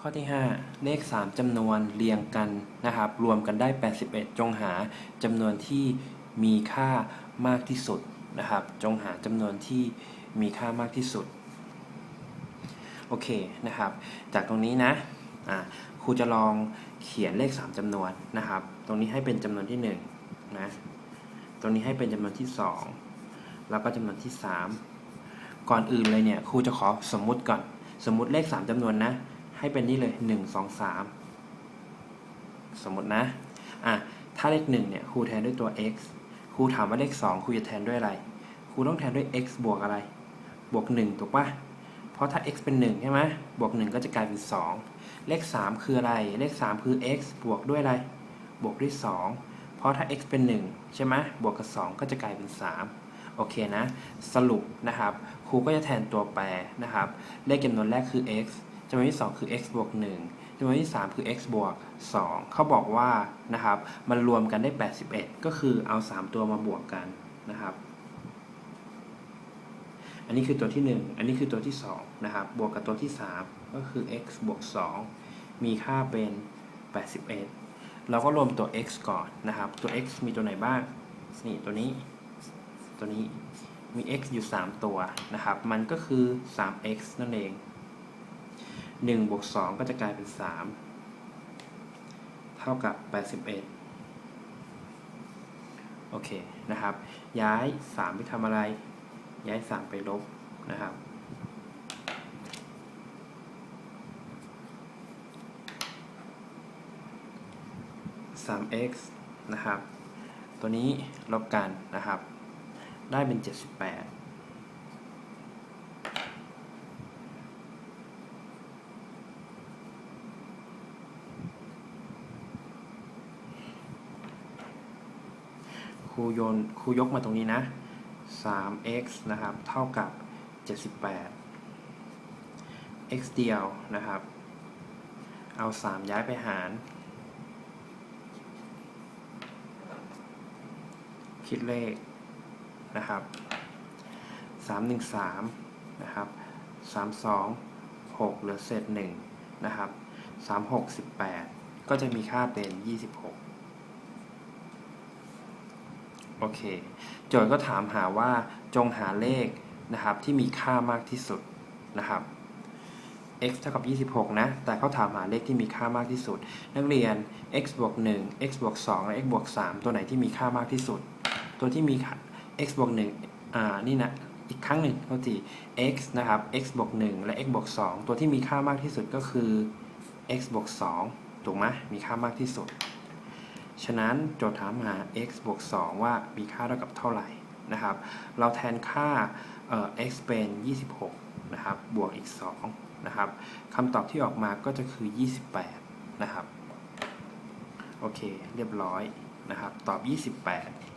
ข้อที่ 5 เลข 3จำนวนเรียงกันนะครับ รวมกันได้ 81 จงหาจำนวนที่มีค่ามากที่สุดนะครับ จงหาจำนวนที่มีค่ามากที่สุด โอเคนะครับ จากตรงนี้นะะครูจะลองเขียนเลข 3จำนวนนะครับ ตรงนี้ให้เป็นจำนวนที่ 1 นะ ตรงนี้ให้เป็นจำนวนที่ 2 แล้วก็จำนวนที่ 3 ก่อนอื่นเลยเนี่ยครูจะขอสมมุติก่อน สมมุติเลข 3จำนวนนะ ให้เป็นนี่เลย 1 2 3 สมมตินะ อะ ถ้าเลข1เนี่ยครูแทนด้วยตัว x ครูถามว่าเลข2ครูจะแทนด้วยอะไร ครูต้องแทนด้วย x บวกอะไร บวก 1 ถูกปะเพราะถ้า x เป็น1ใช่ไหมบวก 1 ก็จะกลายเป็น 2 เลข 3 คืออะไร เลข 3 คือ x บวกด้วยอะไร บวกด้วย 2 เพราะถ้า x เป็น 1 ใช่ไหมบวกกับ 2 ก็จะกลายเป็น 3โอเคนะ สรุปนะครับ ครูก็จะแทนตัวแปรนะครับ เลขจำนวนแรกคือ x จำนวนที่ 2 คือ x บวก1จำนวนที่ 3 คือ x บวก2เขาบอกว่านะครับมันรวมกันได้ 81 ก็คือเอา 3 ตัวมาบวกกันนะครับ อันนี้คือตัวที่ 1 อันนี้คือตัวที่ 2 นะครับ บวกกับตัวที่ 3 ก็คือ x บวก 2 มีค่าเป็น 81 เราก็รวมตัว x ก่อนนะครับ ตัว x มีตัวไหนบ้าง นี่ตัวนี้ ตัวนี้มี x อยู่ 3 ตัวนะครับ มันก็คือ 3x นั่นเอง 1บวก2ก็จะกลายเป็น 3 เท่ากับ 81 โอเคนะครับ ย้าย 3 ไปทำอะไร ย้าย 3 ไปลบนะครับ 3x นะครับ ตัวนี้ลบกันนะครับ ได้เป็น 78 ค รูโยนครูยกมาตรงนี้นะ 3x นะครับ เท่ากับ 78 x เดียวนะครับ เอา 3 ย้ายไปหาร คิดเลขนะครับ 313 นะครับ 32 6เหลือเศษ1นะครับ 36 18 ก็จะมีค่าเป็น 26 โอเค โจทย์ก็ถามหาว่าจงหาเลขนะครับที่มีค่ามากที่สุดนะครับ x เท่ากับ 26 นะ แต่เขาถามหาเลขที่มีค่ามากที่สุด นักเรียน x บวก1 x บวก2และ x บวก3ตัวไหนที่มีค่ามากที่สุด ตัวที่มีค่า x บวก1อ่า นี่นะ อีกครั้งหนึ่งเท่าที่ x นะครับ x บวก1และ x บวก2ตัวที่มีค่ามากที่สุดก็คือ x บวก2ถูกไหมมีค่ามากที่สุด ฉะนั้นโจทย์ถามหา x บวก 2 ว่ามีค่าเท่ากับเท่าไหร่นะครับ เราแทนค่า x เป็น 26 นะครับ บวกอีก 2 นะครับคำตอบที่ออกมาก็จะคือ 28 นะครับ โอเค เรียบร้อยนะครับ ตอบ 28